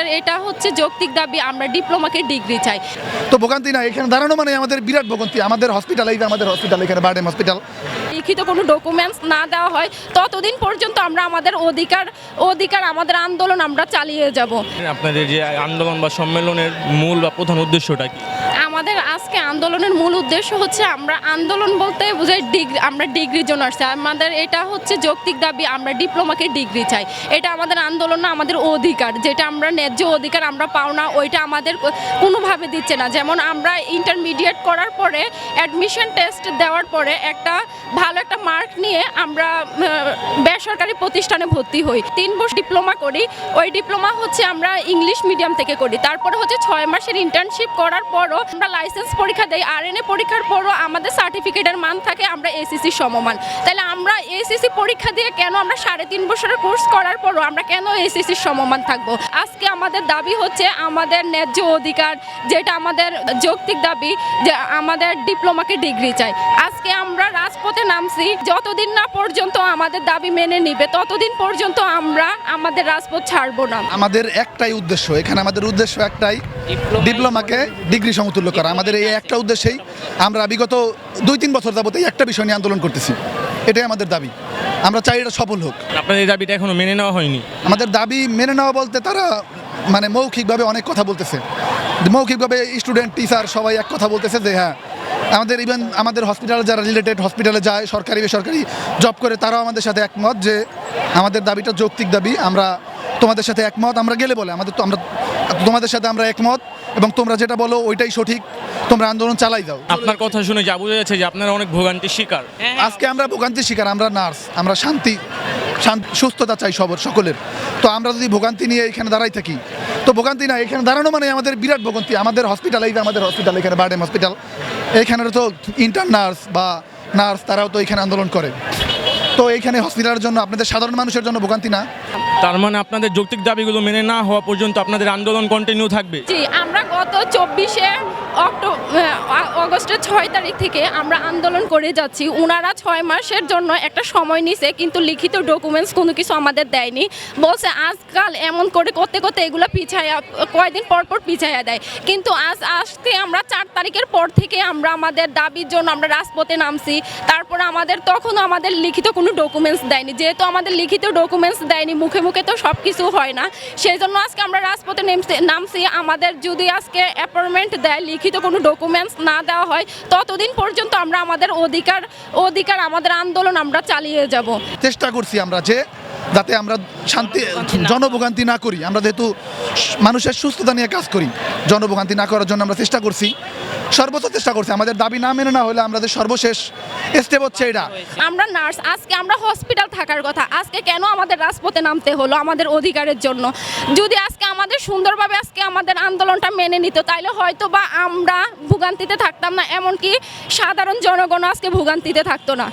আমাদের এটা হচ্ছে যৌক্তিক দাবি আমরা ডিপ্লোমাকে ডিগ্রি চাই। তো ভোগান্তি না এখানে দাঁড়ানো মানে আমাদের বিরাট ভোগান্তি আমাদের হসপিটাল এই যে আমাদের হসপিটাল এখানে বার্ডেম হসপিটাল লিখিত কোনো ডকুমেন্টস না দেওয়া হয় ততদিন পর্যন্ত আমরা আমাদের অধিকার অধিকার আমাদের আন্দোলন আমরা চালিয়ে যাব। আপনাদের যে আন্দোলন বা সম্মেলনের মূল বা প্রধান উদ্দেশ্যটা কি? আমাদের আজকে আন্দোলনের মূল উদ্দেশ্য হচ্ছে আমরা আন্দোলন বলতে বোঝাই ডিগ্রি, আমরা ডিগ্রির জন্য আসছি। আমাদের এটা হচ্ছে যৌক্তিক দাবি, আমরা ডিপ্লোমাকে ডিগ্রি চাই। এটা আমাদের আন্দোলন না, আমাদের অধিকার। যেটা আমরা ন্যায্য অধিকার আমরা পাও না, ওইটা আমাদের কোনোভাবে দিচ্ছে না। যেমন আমরা ইন্টারমিডিয়েট করার পরে অ্যাডমিশন টেস্ট দেওয়ার পরে একটা ভালো একটা মার্ক নিয়ে আমরা বেসরকারি প্রতিষ্ঠানে ভর্তি হই। তিন বছর ডিপ্লোমা করি। ওই ডিপ্লোমা হচ্ছে আমরা ইংলিশ মিডিয়াম থেকে করি। তারপরে হচ্ছে ছয় মাসের ইন্টার্নশিপ করার পরও আমরা লাইসেন্স পরীক্ষা দেই আর এন পরীক্ষার পরও আমাদের সার্টিফিকেটের মান থাকে, আমরা এসিসি সমমান। তাহলে আমরা এসিসি পরীক্ষা দিয়ে কেন আমরা সাড়ে তিন বছরের কোর্স করার পরও আমরা কেন এসিসি সমমান থাকব? আজকে আমাদের দাবি হচ্ছে আমাদের ন্যায্য অধিকার, যেটা আমাদের যৌক্তিক দাবি, যে আমাদের ডিপ্লোমাকে ডিগ্রি চাই। আজকে আমরা রাজপথে নামছি, যতদিন না পর্যন্ত আমাদের দাবি মেনে নিবে, ততদিন পর্যন্ত আমরা আমাদের রাজপথ ছাড়বো না। আমাদের একটাই উদ্দেশ্য, এখানে আমাদের উদ্দেশ্য একটাই ডিপ্লোমাকে ডিগ্রি সমতুল্য করা। আমাদের এই একটা উদ্দেশ্যেই আমরা বিগত দুই তিন বছর যাবত এই একটা বিষয় নিয়ে আন্দোলন করতেছি। এটাই আমাদের দাবি। আমরা চাই এটা সফল হোক। আপনাদের এই দাবিটা এখনও মেনে নেওয়া হয়নি? আমাদের দাবি মেনে নেওয়া বলতে তারা মানে মৌখিকভাবে অনেক কথা বলতেছে। মৌখিকভাবে স্টুডেন্ট টিচার সবাই এক কথা বলতেছে যে হ্যাঁ আমাদের ইভেন আমাদের হসপিটালে যারা রিলেটেড হসপিটালে যায় সরকারি বেসরকারি জব করে তারাও আমাদের সাথে একমত যে আমাদের দাবিটা যৌক্তিক দাবি। আমরা তোমাদের সাথে একমত। আমরা গেলে বলে আমাদের তো আমরা তোমাদের সাথে আমরা একমত এবং তোমরা যেটা বলো ওইটাই সঠিক। তোমরা আন্দোলন চালাই দাও আপনার কথা শুনে যা বোঝা যাচ্ছে যে আপনারা অনেক ভোগান্তির শিকার। আজকে আমরা ভোগান্তির শিকার আমরা নার্স আমরা শান্তি শান্তি সুস্থতা চাই সবর সকলের। তো আমরা যদি ভোগান্তি নিয়ে এখানে দাঁড়াই থাকি তো ভোগান্তি না এখানে দাঁড়ানো মানে আমাদের বিরাট ভোগান্তি আমাদের হসপিটাল এই যে আমাদের হসপিটাল এখানে বার্ডেম হসপিটাল এখানে তো ইন্টার নার্স বা নার্স তারাও তো এখানে আন্দোলন করে। তো এইখানে হসপিটালের জন্য আপনাদের সাধারণ মানুষের জন্য ভোগান্তি না? তার মানে আপনাদের যৌক্তিক দাবিগুলো মেনে না হওয়া পর্যন্ত আপনাদের আন্দোলন কন্টিনিউ থাকবে? জি আমরা গত চব্বিশে অক্টোবর অগস্টের ছয় তারিখ থেকে আমরা আন্দোলন করে যাচ্ছি। ওনারা ছয় মাসের জন্য একটা সময় নিছে, কিন্তু লিখিত ডকুমেন্টস কোনো কিছু আমাদের দেয়নি। বলছে, আজকাল এমন করে করতে করতে এগুলো পিছায়া পর পর পিছায়া দেয়। কিন্তু আজ আজকে আমরা চার তারিখের পর থেকে আমরা আমাদের দাবির জন্য আমরা রাজপথে নামছি। তারপরে আমাদের তখনও আমাদের লিখিত কোনো ডকুমেন্টস দেয়নি। যেহেতু আমাদের লিখিত ডকুমেন্টস দেয়নি, মুখে মুখে তো সব কিছু হয় না। সেই জন্য আজকে আমরা রাজপথে নেমছি নামছি। আমাদের যদি আজকে অ্যাপয়েন্টমেন্ট দেয় লিখিত কোনো ডকুমেন্টস না দেওয়া হয়, ততদিন পর্যন্ত আমরা আমাদের অধিকার অধিকার, আমাদের আন্দোলন আমরা চালিয়ে যাব। চেষ্টা করছি আমরা যে যাতে আমরা শান্তি জনভোগান্তি না করি। আমরা যেহেতু মানুষের সুস্থতা নিয়ে কাজ করি জনভোগান্তি না করার জন্য আমরা চেষ্টা করছি। সর্বোচ্চ চেষ্টা করছি। আমাদের দাবি না মেনে না হলে আমাদের সর্বশেষ স্টেপ হচ্ছে এটা। আমরা নার্স আজকে আমরা হসপিটাল থাকার কথা। আজকে কেন আমাদের রাজপথে নামতে হলো আমাদের অধিকারের জন্য? যদি আজকে আমাদের সুন্দরভাবে আজকে আমাদের আন্দোলনটা মেনে নিত তাইলে হয়তো বা আমরা ভোগান্তিতে থাকতাম না এমনকি সাধারণ জনগণ আজকে ভোগান্তিতে থাকতো না।